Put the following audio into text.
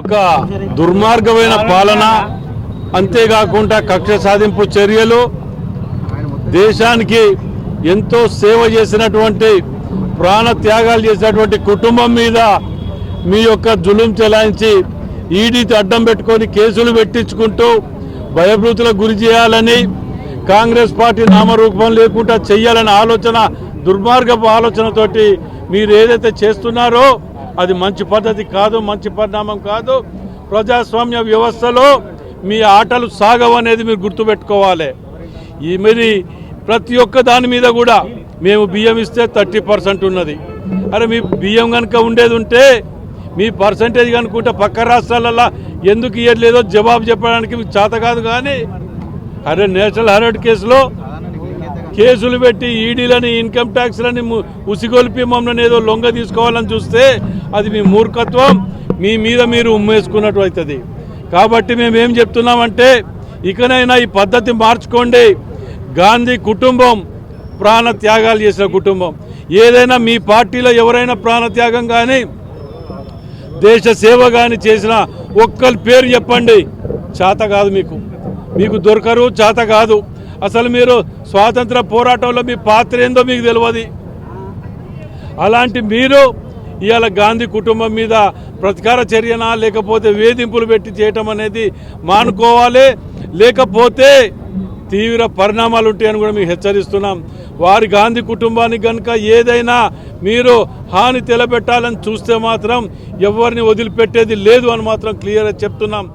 ఒక దుర్మార్గమైన పాలన అంతేకాకుండా కక్ష సాధింపు చర్యలు దేశానికి ఎంతో సేవ చేసినటువంటి ప్రాణ త్యాగాలు చేసినటువంటి కుటుంబం మీద మీ యొక్క జులుం చెలాయించి ఈడీతో అడ్డం పెట్టుకొని కేసులు పెట్టించుకుంటూ భయభృతులకు గురి చేయాలని కాంగ్రెస్ పార్టీ నామరూపం లేకుండా చెయ్యాలనే ఆలోచన దుర్మార్గపు ఆలోచనతోటి మీరు ఏదైతే చేస్తున్నారో అది మంచి పద్ధతి కాదు మంచి పరిణామం కాదు. ప్రజాస్వామ్య వ్యవస్థలో మీ ఆటలు సాగవు అనేది మీరు గుర్తుపెట్టుకోవాలి. ఈ మరి ప్రతి ఒక్క దాని మీద కూడా మేము బియ్యం ఇస్తే థర్టీ పర్సెంట్ ఉన్నది. అరే మీ బియ్యం కనుక ఉండేది ఉంటే మీ పర్సంటేజ్ కనుక్కుంటే పక్క రాష్ట్రాలలో ఎందుకు ఇవ్వట్లేదో జవాబు చెప్పడానికి మీకు చేత కాదు కానీ అరే నేషనల్ హెరాల్డ్ కేసులో కేసులు పెట్టి ఈడీలని ఇన్కమ్ ట్యాక్స్లని ఉసిగొలిపి మమ్మల్ని ఏదో లొంగ తీసుకోవాలని చూస్తే అది మీ మూర్ఖత్వం. మీ మీద మీరు ఉమ్మేసుకున్నట్టు అవుతుంది. కాబట్టి మేమేం చెప్తున్నామంటే ఇకనైనా ఈ పద్ధతి మార్చుకోండి. గాంధీ కుటుంబం ప్రాణ త్యాగాలు చేసిన కుటుంబం. ఏదైనా మీ పార్టీలో ఎవరైనా ప్రాణత్యాగం కానీ దేశ సేవ కానీ చేసిన ఒక్కరి పేరు చెప్పండి. చేత కాదు మీకు. మీకు దొరకరు చేత కాదు. అసలు మీరు స్వాతంత్ర పోరాటంలో మీ పాత్ర ఏందో మీకు తెలియదు అలాంటి మీరు ఇవాళ గాంధీ కుటుంబం మీద ప్రతికార చర్యనా లేకపోతే వేధింపులు పెట్టి చేయటం అనేది మానుకోవాలి. లేకపోతే తీవ్ర పరిణామాలు ఉంటాయని కూడా మీకు హెచ్చరిస్తున్నాం. వారి గాంధీ కుటుంబానికి కనుక ఏదైనా మీరు హాని తెలబెట్టాలని చూస్తే మాత్రం ఎవరిని వదిలిపెట్టేది లేదు అని మాత్రం క్లియర్గా చెప్తున్నాం.